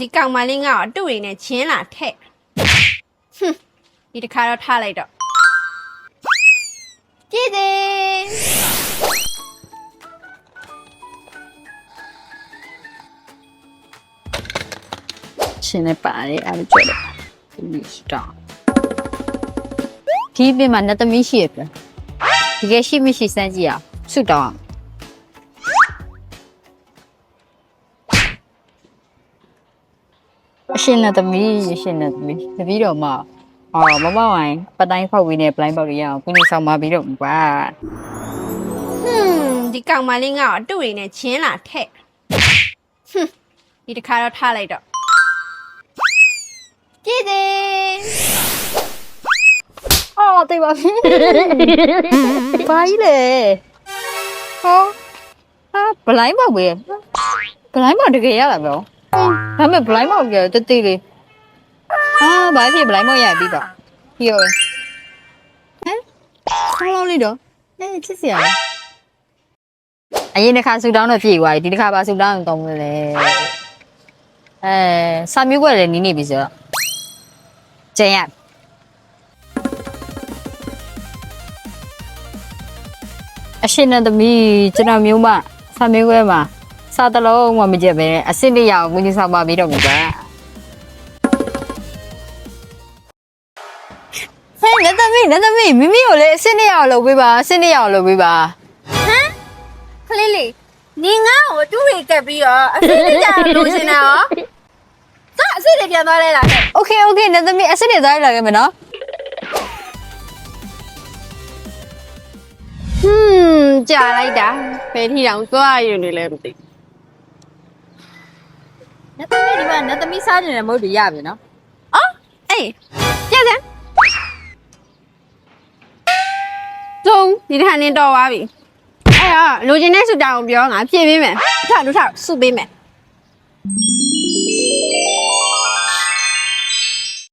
ဒီကောင်မလေးငါ့ကိုအတူရင်းနဲ့ချင်းလာထက်ဟွန်းဒီတစ်ခါတော့ထားလိုက်တော့ကြည့်သေးရှင်လည်းပါတယ်အဲ့လိုကြွတယ်ဒီစတာဒီပြင်မှာနှစ်သမီးရှိရပြန်တကယ်ရှိမရှိစမ်းကြည့်အောင်ဆုတောင်းအောင် အရှင်နဲ့သမီးအရှင်နဲ့သမီးတပီးတော့မအော်မမဝိုင်းပတိုင်းဖောက်ဝေးနဲ့ပလိုင်းပေါက်တွေရအောင်ကုညီဆောင်ပါပြီးတော့ကွာဟွန်းဒီကောင်မလေးငါ့ကိုအတူရင်းနဲ့ချင်းလာထက်ဟွန်းဒီတစ်ခါတော့ထားလိုက်တော့ကြည့်သေးအော်တေးပါပြီဘာကြီးလဲဟောဟာပလိုင်းပေါက်ပဲပလိုင်းပေါက်တကယ်ရတာပြော ဒါပေမဲ့ပလိုင်းပေါက်ကြတတိလေးအာဘာဖြစ်ပလိုင်းပေါက်ရပြီးတော့ပြီးရောဟမ်ဆောင်းလေးတော့အဲချစ်စရာလေအရင်တစ်ခါဆူတောင်းတော့ပြေသွားပြီဒီတစ်ခါပါဆူတောင်းရင်ကောင်းမလဲအဲစာမျိုးကွက်လည်းနီးနေပြီဆိုတော့ကျန်ရအရှင်နဲ့သမီးကျွန်တော်မျိုးမဆာမင်းခွဲမှာ စားတလုံးမှမကြက်ပဲအစ်စ်လေးရအောင်ကိုကြီးဆောင်ပါပြီးတော့မှာပါဟဲ့နတ်သမီးနတ်သမီးမိမိကိုလည်းအစ်စ်လေးရအောင်လုပ်ပေးပါအစ်စ်လေးရအောင်လုပ်ပေးပါ ခလေးလေးနေငါ့ကိုအတူရင်းကပ်ပြီးတော့အဖေးလေးကြာလို့ရှင်တာရောစအစ်စ်တွေပြန်သွားလဲလားတဲ့ โอเคโอเคနတ်သမီးအစ်စ်လေးသားရလာခဲ့မယ်နော် ဟွန်းကြာလိုက်တာဖယ်ထီတောင်သွားရနေလဲမသိ နတ်သမီးဒီမှာနတ်သမီးစားနေတဲ့မဟုတ်တွေရပြီနော်အော်အေးကြက်စမ်းသုံးဒီတစ်ခါနေတော့သွားပြီအဲ့တော့လိုချင်တဲ့စုတောင်ပြောငါဖြည့်ပေးမယ်ထောက်လူထောက်စုပေးမယ်